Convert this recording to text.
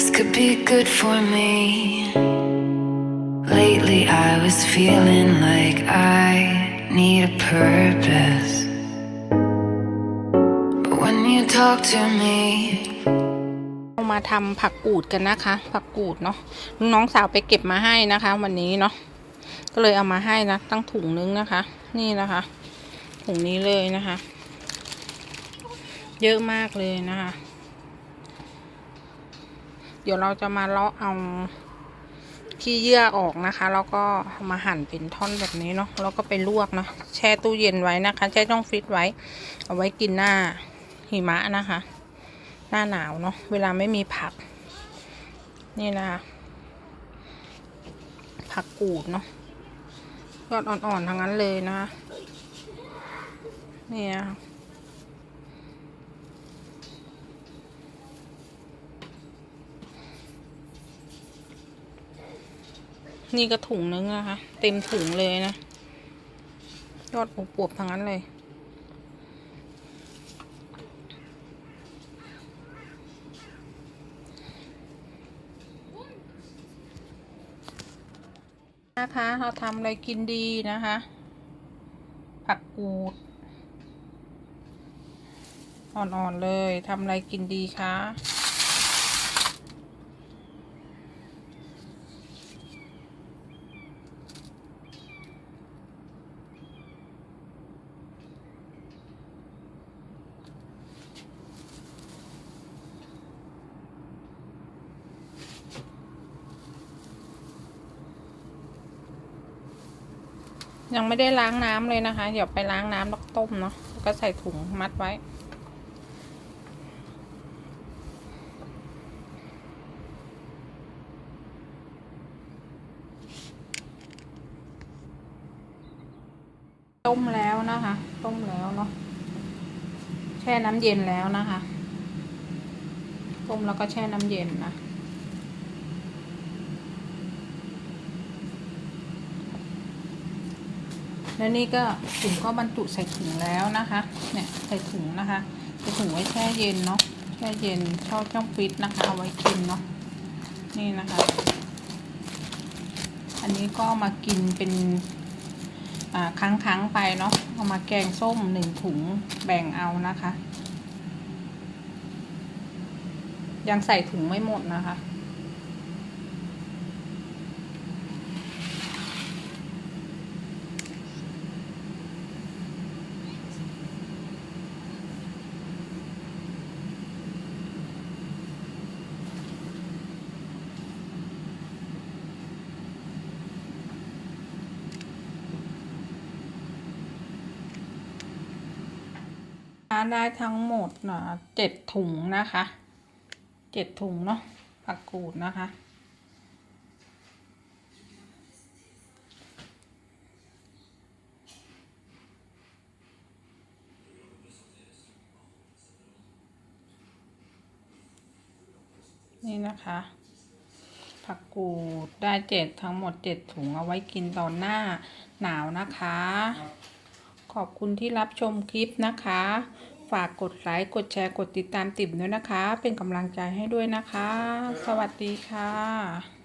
This could be good for me. Lately, I was feeling like I need a purpose. But when you talk to me, เรามาทำผักกูดกันนะคะ ผักกูดเนาะน้องสาวไปเก็บมาให้นะคะ วันนี้เนาะก็เลยเอามาให้นะตั้งถุงนึงนะคะ นี่นะคะ ถุงนี้เลยนะคะ เยอะมากเลยนะคะ เดี๋ยวเราจะมาเลาะเอาขี้เยื่อออกนะคะ แล้วก็มาหั่นเป็นท่อนแบบนี้เนาะแล้วก็ไปลวกเนาะแช่ตู้เย็นไว้นะคะ แช่ช่องฟรีซไว้ เอาไว้กินหน้าหิมะนะคะ หน้าหนาวเนาะเวลาไม่มีผัก นี่นะคะผักกูดเนาะยอดอ่อนๆทั้งนั้นเลยนะคะนี่นะ นี่ก็ถุงนึงนะคะ เต็มถุงเลยนะ ยอดอวบๆทั้งนั้นเลยนะคะเราทำอะไรกินดีนะคะ ผักกูด อ่อนๆเลยทำอะไรกินดีคะ ยังไม่ได้ล้างน้ำเลยนะคะ เดี๋ยวไปล้างน้ำแล้วต้มเนาะก็ใส่ถุงมัดไว้ ต้มแล้วนะคะ ต้มแล้วเนาะแช่น้ำเย็นแล้วนะคะ ต้มแล้วก็แช่น้ำเย็นนะ แล้วนี่ก็ถุงก็บรรจุใส่ถุงแล้วนะคะ เนี่ยใส่ถุงนะคะใส่ถุงไว้แช่เย็นเนาะแช่เย็นชอบช่องฟิตนะคะเอาไว้กินเนาะนี่นะคะ อันนี้ก็มากินเป็นอ่าครั้งครั้งๆไปเนาะเอามาแกงส้มหนึ่งถุงแบ่งเอานะคะ ยังใส่ถุงไม่หมดนะคะะได้ทั้งหมดนะเจ็ดถุงนะคะเจ็ดถุงเนาะผักกูดนะคะ นี่นะคะ ผักกูดได้เจ็ดทั้งหมดเจ็ดถุงเอาไว้กินตอนหน้าหนาวนะคะ ขอบคุณที่รับชมคลิปนะคะ ฝากกดไลค์ กดแชร์ กดติดตามติ่มด้วยนะคะ เป็นกำลังใจให้ด้วยนะคะ สวัสดีค่ะ